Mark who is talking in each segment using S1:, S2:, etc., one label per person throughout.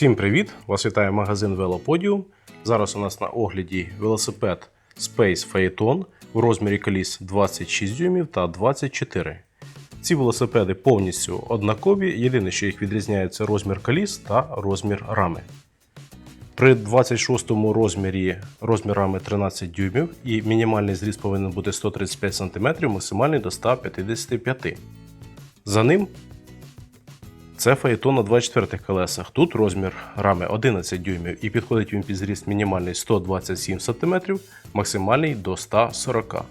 S1: Всім привіт! Вас вітає магазин Велоподіум. Зараз у нас на огляді велосипед Space Phaeton в розмірі коліс 26 дюймів та 24. Ці велосипеди повністю однакові, єдине, що їх відрізняє, це розмір коліс та розмір рами. При 26 розмірі розмір рами 13 дюймів і мінімальний зріст повинен бути 135 см, максимальний до 155 см. За ним це фаєтон на 24 колесах. Тут розмір рами 11 дюймів і підходить він під зріст мінімальний 127 см, максимальний до 140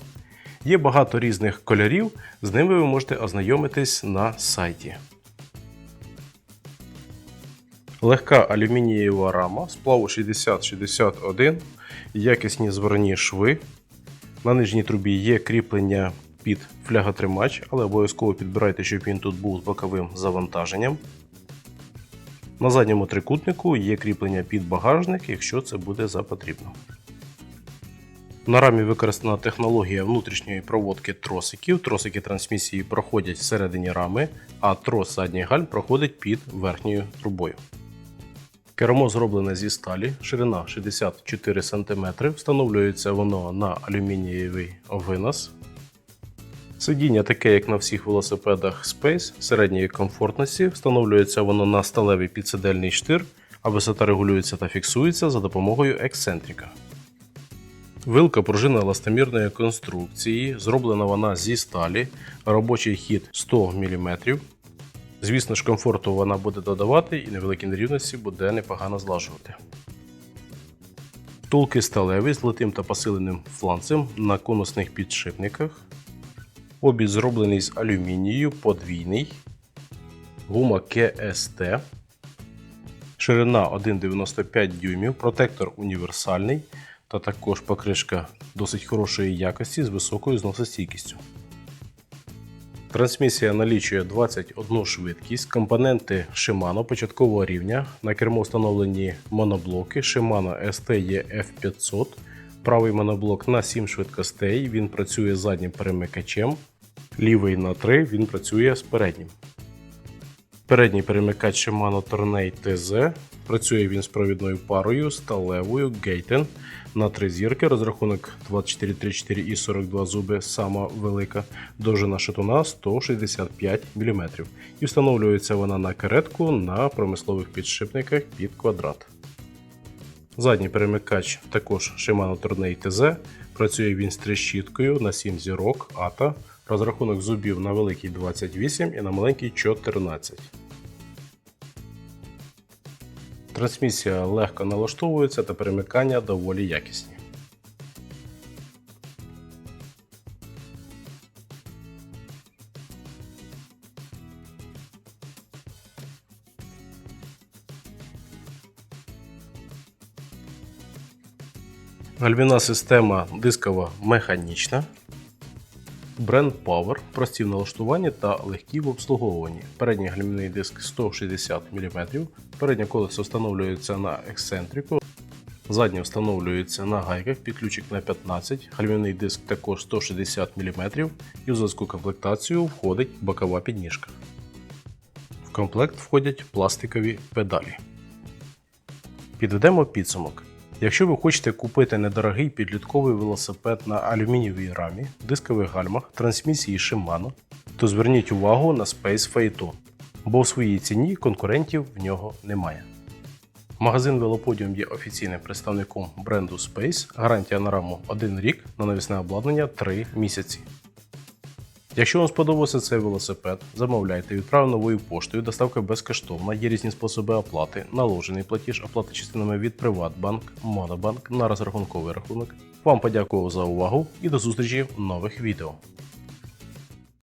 S1: Є багато різних кольорів, з ними ви можете ознайомитись на сайті. Легка алюмінієва рама сплаву 6061, якісні зверні шви. На нижній трубі є кріплення під фляготримач, але обов'язково підбирайте, щоб він тут був з боковим завантаженням. На задньому трикутнику є кріплення під багажник, якщо це буде за потрібно. На рамі використана технологія внутрішньої проводки тросиків. Тросики трансмісії проходять всередині рами, а трос задніх гальм проходить під верхньою трубою. Кермо зроблене зі сталі, ширина 64 см, встановлюється воно на алюмінієвий винос. Сидіння таке, як на всіх велосипедах Space, середньої комфортності, встановлюється воно на сталевий підсидельний штир, а висота регулюється та фіксується за допомогою ексцентрика. Вилка пружина еластомірної конструкції, зроблена вона зі сталі, робочий хід 100 мм. Звісно ж, комфорту вона буде додавати і невеликі нерівності буде непогано злажувати. Втулки сталеві з литим та посиленим фланцем на конусних підшипниках. Обід зроблений з алюмінію, подвійний. Гума КСТ. Ширина 1,95 дюймів, протектор універсальний та також покришка досить хорошої якості з високою зносостійкістю. Трансмісія налічує 21 швидкість, компоненти Shimano початкового рівня. На кермо встановлені моноблоки Shimano ST F500. Правий моноблок на 7 швидкостей, він працює заднім перемикачем. Лівий на 3 він працює з переднім. Передній перемикач Shimano Tornado TZ. Працює він з провідною парою сталевою Gaten на 3 зірки. Розрахунок 2434 і 42 зуби, сама велика. Довжина шатуна 165 мм. І встановлюється вона на каретку на промислових підшипниках під квадрат. Задній перемикач також Shimano Tornado TZ. Працює він з трещіткою на 7 зірок ATA. Розрахунок зубів на великий 28 і на маленький 14. Трансмісія легко налаштовується та перемикання доволі якісні. Гальмівна система дискова механічна. Бренд Power, прості в налаштуванні та легкі в обслуговуванні. Передній гальмівний диск 160 мм, переднє колесо встановлюється на ексцентрику, заднє встановлюється на гайках, підключик на 15, гальмівний диск також 160 мм і в зв'язку комплектацію входить бокова підніжка. В комплект входять пластикові педалі. Підведемо підсумок. Якщо ви хочете купити недорогий підлітковий велосипед на алюмінієвій рамі, дискових гальмах, трансмісії Shimano, то зверніть увагу на Space Phaeton, бо в своїй ціні конкурентів в нього немає. Магазин Велоподіум є офіційним представником бренду Space, гарантія на раму 1 рік, на навісне обладнання 3 місяці. Якщо вам сподобався цей велосипед, замовляйте, відправ новою поштою, доставка безкоштовна, є різні способи оплати, наложений платіж, оплата частинами від Приватбанк, Монобанк на розрахунковий рахунок. Вам подякував за увагу і до зустрічі в нових відео.